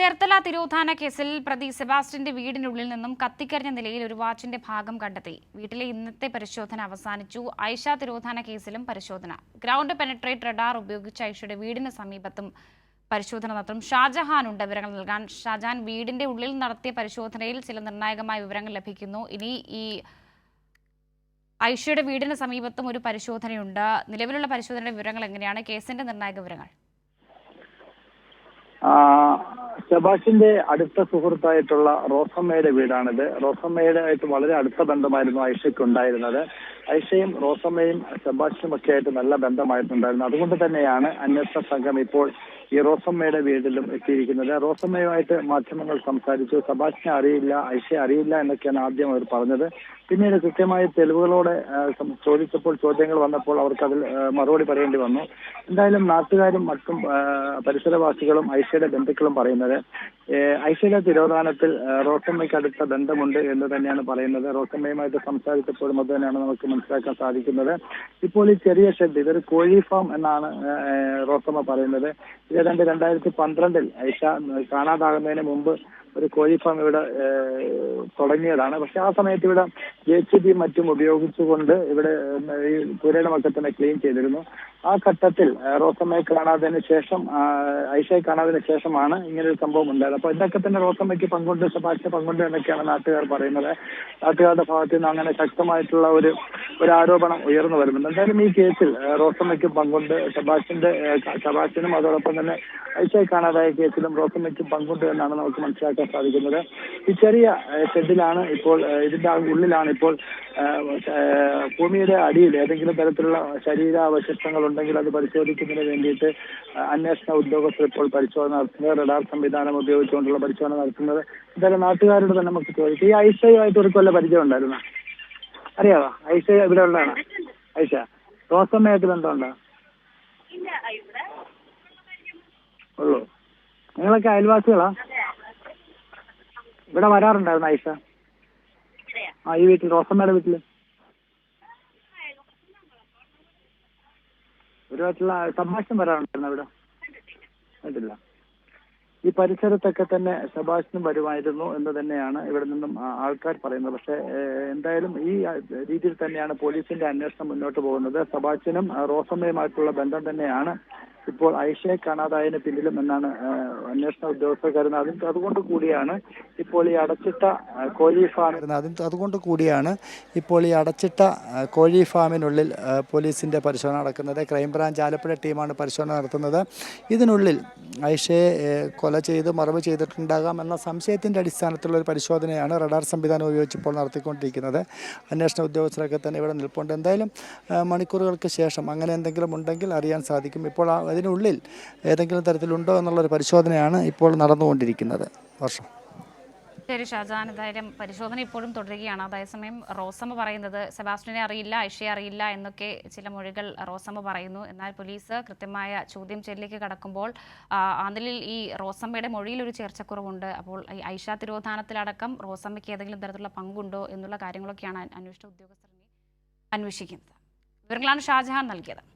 ചേർത്തല തിരോധാന കേസിൽ പ്രതി സെബാസ്റ്റ്യന്റെ വീടിനുള്ളിൽ നിന്നും കത്തിക്കരിഞ്ഞ നിലയിൽ ഒരു വാച്ചിന്റെ ഭാഗം കണ്ടെത്തി. വീട്ടിലെ ഇന്നത്തെ പരിശോധന അവസാനിച്ചു. ഐഷ തിരോധാന കേസിലും പരിശോധന. ഗ്രൗണ്ട് പെനട്രേറ്റ് റഡാർ ഉപയോഗിച്ച് ഐഷയുടെ വീടിന് സമീപത്തും പരിശോധന നടത്തും. ഷാജഹാൻ ഉണ്ട് വിവരങ്ങൾ നൽകാൻ. ഷാജാൻ വീടിന്റെ ഉള്ളിൽ നടത്തിയ പരിശോധനയിൽ ചില നിർണായകമായ വിവരങ്ങൾ ലഭിക്കുന്നു. ഇനി ഈ ഐഷയുടെ വീടിന് സമീപത്തും ഒരു പരിശോധനയുണ്ട്. നിലവിലുള്ള പരിശോധനയുടെ വിവരങ്ങൾ എങ്ങനെയാണ്? കേസിന്റെ നിർണായക വിവരങ്ങൾ. സെബാസ്റ്റിന്റെ അടുത്ത സുഹൃത്തായിട്ടുള്ള റോസമ്മയുടെ വീടാണിത്. റോസമ്മയുടെ ആയിട്ട് വളരെ അടുത്ത ബന്ധമായിരുന്നു ഐഷയ്ക്ക് ഉണ്ടായിരുന്നത്. ഐഷയും റോസമ്മയും ശബാഷിനും ഒക്കെ ആയിട്ട് നല്ല ബന്ധമായിട്ടുണ്ടായിരുന്നു. അതുകൊണ്ട് തന്നെയാണ് അന്വേഷണ സംഘം ഇപ്പോൾ ഈ റോസമ്മയുടെ വീട്ടിലും എത്തിയിരിക്കുന്നത്. റോസമ്മയുമായിട്ട് മാധ്യമങ്ങൾ സംസാരിച്ചു. സബാഷിനെ അറിയില്ല ഐഷയെ അറിയില്ല എന്നൊക്കെയാണ് ആദ്യം അവർ പറഞ്ഞത്. പിന്നീട് കൃത്യമായ തെളിവുകളോടെ ചോദിച്ചപ്പോൾ ചോദ്യങ്ങൾ വന്നപ്പോൾ അവർക്ക് അതിൽ മറുപടി പറയേണ്ടി വന്നു. എന്തായാലും നാട്ടുകാരും മറ്റും പരിസരവാസികളും ഐഷയുടെ ബന്ധുക്കളും പറയുന്നത് it. ഐഷയുടെ തിരോധാനത്തിൽ റോസമ്മയ്ക്ക് അടുത്ത ബന്ധമുണ്ട് എന്ന് തന്നെയാണ് പറയുന്നത്. റോസമ്മയുമായിട്ട് സംസാരിച്ചപ്പോഴും അത് തന്നെയാണ് നമുക്ക് മനസ്സിലാക്കാൻ സാധിക്കുന്നത്. ഇപ്പോൾ ഈ ചെറിയ ഷെഡ് ഇതൊരു കോഴി ഫാം എന്നാണ് റോസമ്മ പറയുന്നത്. ഏതാണ്ട് രണ്ടായിരത്തി പന്ത്രണ്ടിൽ ഐഷ കാണാതാകുന്നതിന് മുമ്പ് ഒരു കോഴി ഫാം ഇവിടെ തുടങ്ങിയതാണ്. പക്ഷെ ആ സമയത്ത് ഇവിടെ ജെ സി ബി മറ്റും ഉപയോഗിച്ചുകൊണ്ട് ഇവിടെ ഈ പുരയുടെ മക്കത്തിനെ ക്ലീൻ ചെയ്തിരുന്നു. ആ ഘട്ടത്തിൽ റോസമ്മയെ കാണാതിന് ശേഷം ഐഷയെ കാണാതിന് ശേഷമാണ് ഇങ്ങനെ ഒരു സംഭവം ഉണ്ടായത്. അപ്പൊ ഇതൊക്കെ തന്നെ റോസമ്മയ്ക്ക് പങ്കുണ്ട് സഭാഷ പങ്കുണ്ട് എന്നൊക്കെയാണ് നാട്ടുകാർ പറയുന്നത്. നാട്ടുകാരുടെ ഭാഗത്തു നിന്ന് അങ്ങനെ ശക്തമായിട്ടുള്ള ഒരു ഒരു ആരോപണം ഉയർന്നു വരുന്നുണ്ട് എന്തായാലും ഈ കേസിൽ റോസമ്മയ്ക്കും പങ്കുണ്ട്. ഷബാഷിന്റെ ഷബാഷിനും അതോടൊപ്പം തന്നെ ഐഷയെ കാണാതായ കേസിലും റോസമ്മയ്ക്കും പങ്കുണ്ട് എന്നാണ് നമുക്ക് മനസ്സിലാക്കാൻ സാധിക്കുന്നത്. ഈ ചെറിയ ഷെഡിലാണ് ഇപ്പോൾ ഇതിന്റെ ഉള്ളിലാണ് ഇപ്പോൾ ഭൂമിയുടെ അടിയിൽ ഏതെങ്കിലും തരത്തിലുള്ള ശരീരാവശിഷ്ടങ്ങൾ ഉണ്ടെങ്കിൽ അത് പരിശോധിക്കുന്നതിന് വേണ്ടിയിട്ട് അന്വേഷണ ഉദ്യോഗസ്ഥർ ഇപ്പോൾ പരിശോധന നടത്തുന്നത് റഡാർ സംവിധാനം ഉപയോഗിച്ചുകൊണ്ടുള്ള പരിശോധന നടത്തുന്നത്. എന്തായാലും നാട്ടുകാരോട് തന്നെ നമുക്ക് ചോദിക്കാം. ഈ ഐഷയുമായിട്ട് ഒരു കൊല്ല പരിചയം ഉണ്ടായിരുന്ന അറിയാവോ? ഐഷ ഇവിടെ ഉള്ളതാണ്. ഐഷ റോസമ്മയായിട്ട് ബന്ധമുണ്ടോ? ഉള്ളൂ. നിങ്ങളൊക്കെ അയൽവാസികളാ? ഇവിടെ വരാറുണ്ടായിരുന്നു ഐഷ? ആ ഈ വീട്ടിൽ റോസമ്മയുടെ വീട്ടിൽ? ഒരുപായിട്ടുള്ള സംഭാഷണം വരാറുണ്ടായിരുന്നു ഇവിടെ കണ്ടില്ല ഈ പരിസരത്തൊക്കെ തന്നെ സെബാസ്റ്റ്യൻ വരുമായിരുന്നു എന്ന് തന്നെയാണ് ഇവിടെ നിന്നും ആൾക്കാർ പറയുന്നത്. പക്ഷേ എന്തായാലും ഈ രീതിയിൽ തന്നെയാണ് പോലീസിന്റെ അന്വേഷണം മുന്നോട്ട് പോകുന്നത്. ആ, റോസമ്മയുമായിട്ടുള്ള ബന്ധം തന്നെയാണ് ഇപ്പോൾ ഐഷയെ കാണാതായതിന് പിന്നിലും എന്നാണ് അന്വേഷണ ഉദ്യോഗസ്ഥർ കരുതുന്നത്. അതും അതുകൊണ്ട് കൂടിയാണ് ഇപ്പോൾ ഈ അടച്ചിട്ട കോഴി വരുന്നത് അതും അതുകൊണ്ട് കൂടിയാണ് ഇപ്പോൾ ഈ അടച്ചിട്ട കോഴി ഫാമിനുള്ളിൽ പോലീസിന്റെ പരിശോധന നടക്കുന്നത്. ക്രൈംബ്രാഞ്ച് ആലപ്പുഴ ടീമാണ് പരിശോധന നടത്തുന്നത്. ഇതിനുള്ളിൽ ഐഷയെ കൊല ചെയ്ത് മറവ് ചെയ്തിട്ടുണ്ടാകാം എന്ന സംശയത്തിന്റെ അടിസ്ഥാനത്തിലുള്ള ഒരു പരിശോധനയാണ് റഡാർ സംവിധാനം ഉപയോഗിച്ച് ഇപ്പോൾ നടത്തിക്കൊണ്ടിരിക്കുന്നത്. അന്വേഷണ ഉദ്യോഗസ്ഥരൊക്കെ തന്നെ ഇവിടെ നിൽപ്പുണ്ട്. എന്തായാലും മണിക്കൂറുകൾക്ക് ശേഷം അങ്ങനെ എന്തെങ്കിലും ഉണ്ടെങ്കിൽ അറിയാൻ സാധിക്കും. ഇപ്പോൾ ആ- അതിനുള്ളിൽ ഏതെങ്കിലും തരത്തിലുണ്ടോ എന്നുള്ളൊരു പരിശോധനയാണ് ഇപ്പോൾ നടന്നുകൊണ്ടിരിക്കുന്നത്. വർഷം. ശരി ഷാജാൻ എന്തായാലും പരിശോധന ഇപ്പോഴും തുടരുകയാണ്. അതേസമയം റോസമ്മ പറയുന്നത് സെബാസ്റ്റിനെ അറിയില്ല ഐഷയെ അറിയില്ല എന്നൊക്കെ ചില മൊഴികൾ റോസമ്മ പറയുന്നു. എന്നാൽ പോലീസ് കൃത്യമായ ചോദ്യം ചെയ്യലിലേക്ക് കടക്കുമ്പോൾ അതിൽ ഈ റോസമ്മയുടെ മൊഴിയിൽ ഒരു ചേർച്ചക്കുറവുണ്ട്. അപ്പോൾ ഈ ഐഷ തിരോധാനത്തിലടക്കം റോസമ്മയ്ക്ക് ഏതെങ്കിലും തരത്തിലുള്ള പങ്കുണ്ടോ എന്നുള്ള കാര്യങ്ങളൊക്കെയാണ് അന്വേഷണ ഉദ്യോഗസ്ഥർ അന്വേഷിക്കുന്നത്. വിവരങ്ങളാണ് ഷാജഹാൻ നൽകിയത്.